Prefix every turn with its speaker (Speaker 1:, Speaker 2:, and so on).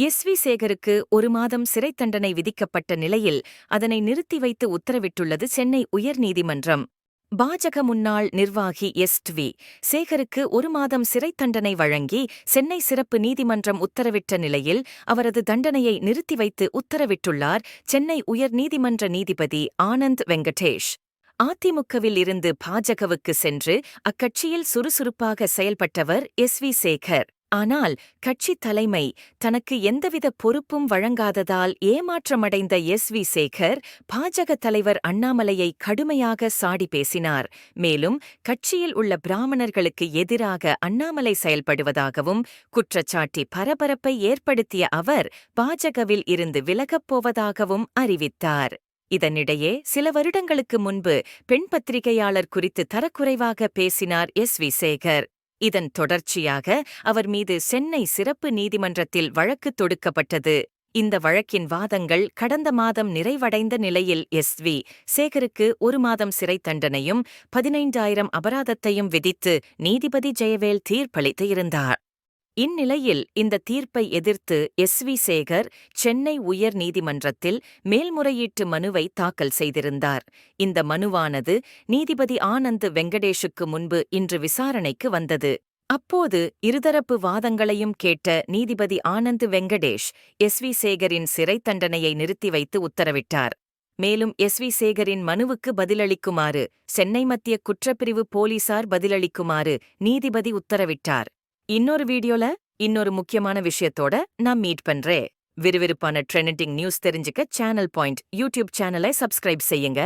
Speaker 1: S we சேகருக்கு ஒரு மாதம் சிறைத் தண்டனை விதிக்கப்பட்ட நிலையில் அதனை நிறுத்தி வைத்து உத்தரவிட்டுள்ளது சென்னை உயர்நீதிமன்றம். பாஜக முன்னாள் நிர்வாகி எஸ்ட்வி சேகருக்கு ஒரு மாதம் சிறைத் தண்டனை வழங்கி சென்னை சிறப்பு நீதிமன்றம் உத்தரவிட்ட நிலையில் அவரது தண்டனையை நிறுத்தி வைத்து உத்தரவிட்டுள்ளார் சென்னை உயர்நீதிமன்ற நீதிபதி ஆனந்த் வெங்கடேஷ். அதிமுகவில் இருந்து பாஜகவுக்கு சென்று அக்கட்சியில் சுறுசுறுப்பாக செயல்பட்டவர் எஸ் வி சேகர். ஆனால் கட்சி தலைமை தனக்கு எந்தவித பொறுப்பும் வழங்காததால் ஏமாற்றமடைந்த எஸ். வி. சேகர் பாஜக தலைவர் அண்ணாமலையை கடுமையாக சாடி பேசினார். மேலும் கட்சியில் உள்ள பிராமணர்களுக்கு எதிராக அண்ணாமலை செயல்படுவதாகவும் குற்றச்சாட்டி பரபரப்பை ஏற்படுத்திய அவர் பாஜகவில் இருந்து விலகப் போவதாகவும் அறிவித்தார். இதனிடையே சில வருடங்களுக்கு முன்பு பெண் பத்திரிகையாளர் குறித்து தரக்குறைவாக பேசினார் எஸ். வி. சேகர். இதன் தொடர்ச்சியாக அவர் மீது சென்னை சிறப்பு நீதிமன்றத்தில் வழக்கு தொடுக்கப்பட்டது. இந்த வழக்கின் வாதங்கள் கடந்த மாதம் நிறைவடைந்த நிலையில் எஸ். வி. சேகருக்கு ஒரு மாதம் சிறை தண்டனையும் பதினைந்தாயிரம் அபராதத்தையும் விதித்து நீதிபதி ஜெயவேல் தீர்ப்பளித்து இருந்தார். இந்நிலையில் இந்த தீர்ப்பை எதிர்த்து எஸ் வி சேகர் சென்னை உயர் நீதிமன்றத்தில் மேல்முறையீட்டு மனுவை தாக்கல் செய்திருந்தார். இந்த மனுவானது நீதிபதி ஆனந்த் வெங்கடேஷுக்கு முன்பு இன்று விசாரணைக்கு வந்தது. அப்போது இருதரப்பு வாதங்களையும் கேட்ட நீதிபதி ஆனந்த் வெங்கடேஷ் எஸ் வி சேகரின் சிறை தண்டனையை நிறுத்தி வைத்து உத்தரவிட்டார். மேலும் எஸ் வி சேகரின் மனுவுக்கு பதிலளிக்குமாறு சென்னை மத்திய குற்றப்பிரிவு போலீசார் பதிலளிக்குமாறு நீதிபதி உத்தரவிட்டார். இன்னொரு வீடியோல இன்னொரு முக்கியமான விஷயத்தோட நான் மீட் பண்றேன். விறுவிறுப்பான ட்ரெண்டிங் நியூஸ் தெரிஞ்சுக்க சேனல் பாயிண்ட் யூடியூப் சேனலை சப்ஸ்கிரைப் செய்யுங்க.